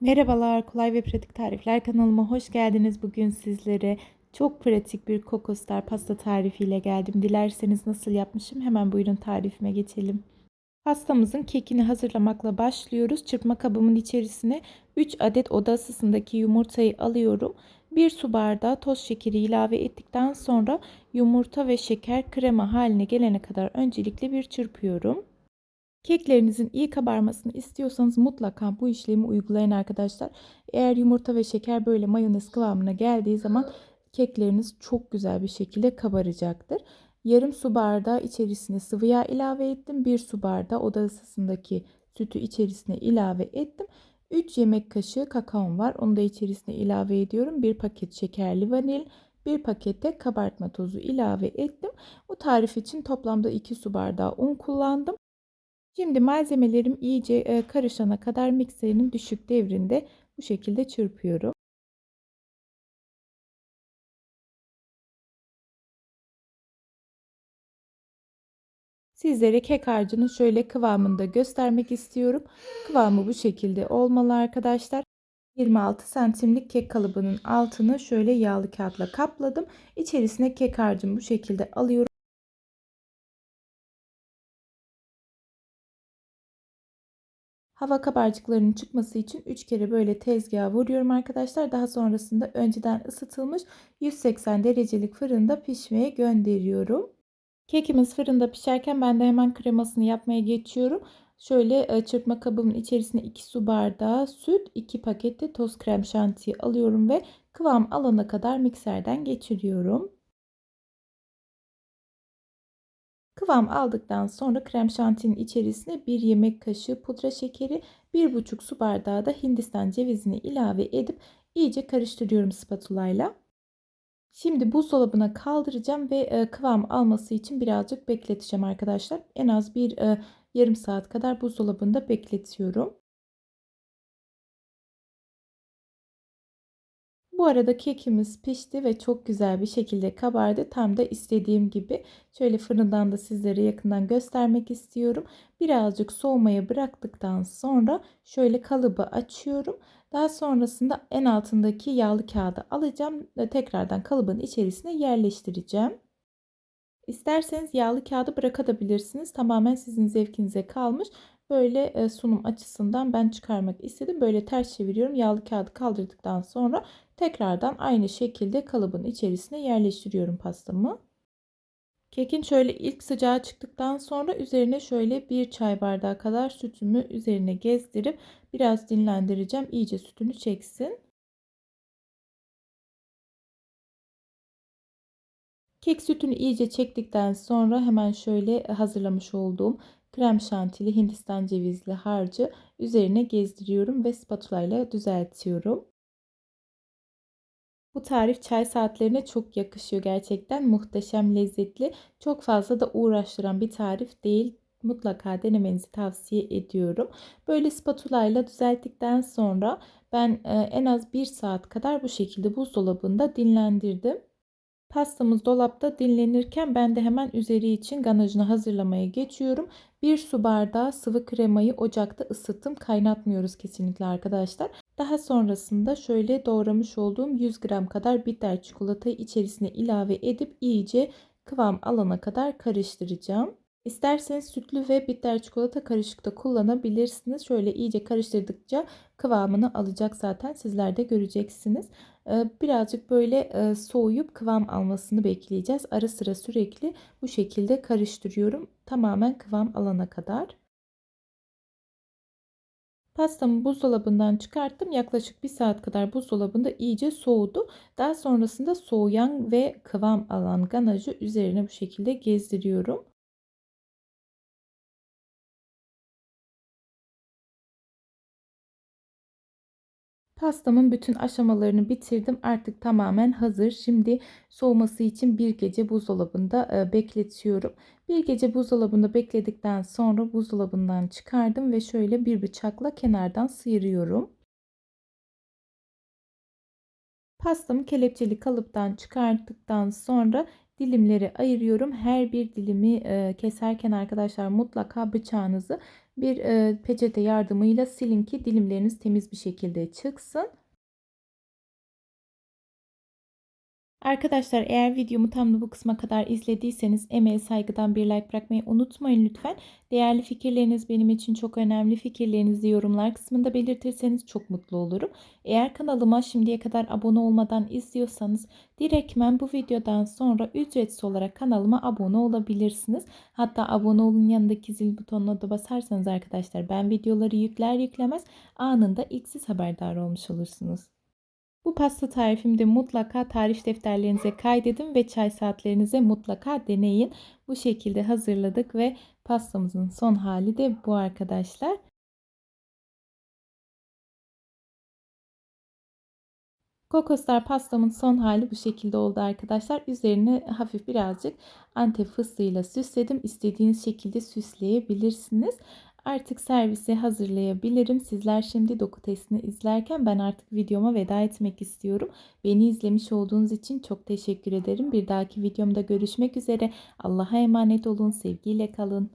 Merhabalar, Kolay ve Pratik Tarifler kanalıma hoş geldiniz. Bugün sizlere çok pratik bir kokostar pasta tarifiyle geldim. Dilerseniz nasıl yapmışım hemen buyurun tarifime geçelim. Pastamızın kekini hazırlamakla başlıyoruz. Çırpma kabımın içerisine 3 adet oda ısısındaki yumurtayı alıyorum. 1 su bardağı toz şekeri ilave ettikten sonra yumurta ve şeker krema haline gelene kadar öncelikle bir çırpıyorum. Keklerinizin iyi kabarmasını istiyorsanız mutlaka bu işlemi uygulayın arkadaşlar. Eğer yumurta ve şeker böyle mayonez kıvamına geldiği zaman kekleriniz çok güzel bir şekilde kabaracaktır. Yarım su bardağı içerisine sıvı yağ ilave ettim. 1 su bardağı oda ısısındaki sütü içerisine ilave ettim. 3 yemek kaşığı kakaom var. Onu da içerisine ilave ediyorum. 1 paket şekerli vanil, 1 pakette kabartma tozu ilave ettim. Bu tarif için toplamda 2 su bardağı un kullandım. Şimdi malzemelerim iyice e, karışana kadar mikserin düşük devrinde bu şekilde çırpıyorum. Sizlere kek harcının şöyle kıvamında göstermek istiyorum. Kıvamı bu şekilde olmalı arkadaşlar. 26 santimlik kek kalıbının altını şöyle yağlı kağıtla kapladım. İçerisine kek harcımı bu şekilde alıyorum. Hava kabarcıklarının çıkması için 3 kere böyle tezgaha vuruyorum arkadaşlar. Daha sonrasında önceden ısıtılmış 180 derecelik fırında pişmeye gönderiyorum. Kekimiz fırında pişerken ben de hemen kremasını yapmaya geçiyorum. Şöyle e, çırpma kabımın içerisine 2 su bardağı süt, 2 pakette toz krem şantiyi alıyorum ve kıvam alana kadar mikserden geçiriyorum. Kıvam aldıktan sonra krem şantinin içerisine 1 yemek kaşığı pudra şekeri, 1,5 su bardağı da hindistan cevizini ilave edip iyice karıştırıyorum spatula ile. Şimdi buzdolabına kaldıracağım ve e, kıvam alması için birazcık bekleteceğim arkadaşlar. En az bir e, yarım saat kadar buzdolabında bekletiyorum. Bu arada kekimiz pişti ve çok güzel bir şekilde kabardı. Tam da istediğim gibi. Şöyle fırından da sizlere yakından göstermek istiyorum. Birazcık soğumaya bıraktıktan sonra şöyle kalıbı açıyorum. Daha sonrasında en altındaki yağlı kağıdı alacağım ve tekrardan kalıbın içerisine yerleştireceğim. İsterseniz yağlı kağıdı bırakabilirsiniz. Tamamen sizin zevkinize kalmış. Böyle e, sunum açısından ben çıkarmak istedim. Böyle ters çeviriyorum. Yağlı kağıdı kaldırdıktan sonra tekrardan aynı şekilde kalıbın içerisine yerleştiriyorum pastamı. Kekin şöyle ilk sıcağı çıktıktan sonra üzerine şöyle bir çay bardağı kadar sütümü üzerine gezdirip biraz dinlendireceğim. İyice sütünü çeksin. Kek sütünü iyice çektikten sonra hemen şöyle hazırlamış olduğum krem şantili hindistan cevizli harcı üzerine gezdiriyorum ve spatula ile düzeltiyorum. Bu tarif çay saatlerine çok yakışıyor gerçekten. Muhteşem lezzetli. Çok fazla da uğraştıran bir tarif değil. Mutlaka denemenizi tavsiye ediyorum. Böyle spatula ile düzelttikten sonra ben e, en az 1 saat kadar bu şekilde buzdolabında dinlendirdim. Pastamız dolapta dinlenirken ben de hemen üzeri için ganajını hazırlamaya geçiyorum. 1 su bardağı sıvı kremayı ocakta ısıttım. Kaynatmıyoruz kesinlikle arkadaşlar. Daha sonrasında şöyle doğramış olduğum 100 gram kadar bitter çikolatayı içerisine ilave edip iyice kıvam alana kadar karıştıracağım. İsterseniz sütlü ve bitter çikolata karışıkta kullanabilirsiniz. Şöyle iyice karıştırdıkça kıvamını alacak zaten sizler de göreceksiniz. Ee, birazcık böyle e, soğuyup kıvam almasını bekleyeceğiz. Ara sıra sürekli bu şekilde karıştırıyorum. Tamamen kıvam alana kadar. Pastamı buzdolabından çıkarttım. Yaklaşık bir saat kadar buzdolabında iyice soğudu. Daha sonrasında soğuyan ve kıvam alan ganajı üzerine bu şekilde gezdiriyorum. Pastamın bütün aşamalarını bitirdim. Artık tamamen hazır. Şimdi soğuması için bir gece buzdolabında e, bekletiyorum. Bir gece buzdolabında bekledikten sonra buzdolabından çıkardım ve şöyle bir bıçakla kenardan sıyırıyorum. Pastamı kelepçeli kalıptan çıkarttıktan sonra dilimleri ayırıyorum. Her bir dilimi e, keserken arkadaşlar mutlaka bıçağınızı bir e, peçete yardımıyla silin ki dilimleriniz temiz bir şekilde çıksın. Arkadaşlar eğer videomu tam da bu kısma kadar izlediyseniz emeğe saygıdan bir like bırakmayı unutmayın lütfen. Değerli fikirleriniz benim için çok önemli. Fikirlerinizi yorumlar kısmında belirtirseniz çok mutlu olurum. Eğer kanalıma şimdiye kadar abone olmadan izliyorsanız direktmen bu videodan sonra ücretsiz olarak kanalıma abone olabilirsiniz. Hatta abone olun yanındaki zil butonuna da basarsanız arkadaşlar ben videoları yükler yüklemez anında ilk siz haberdar olmuş olursunuz. Bu pasta tarifimde mutlaka tarif defterlerinize kaydedin ve çay saatlerinize mutlaka deneyin. Bu şekilde hazırladık ve pastamızın son hali de bu arkadaşlar. Kokoslar pastamın son hali bu şekilde oldu arkadaşlar. Üzerine hafif birazcık antep fıstığıyla süsledim. İstediğiniz şekilde süsleyebilirsiniz. Artık servisi hazırlayabilirim. Sizler şimdi doku testini izlerken ben artık videoma veda etmek istiyorum. Beni izlemiş olduğunuz için çok teşekkür ederim. Bir dahaki videomda görüşmek üzere. Allah'a emanet olun. Sevgiyle kalın.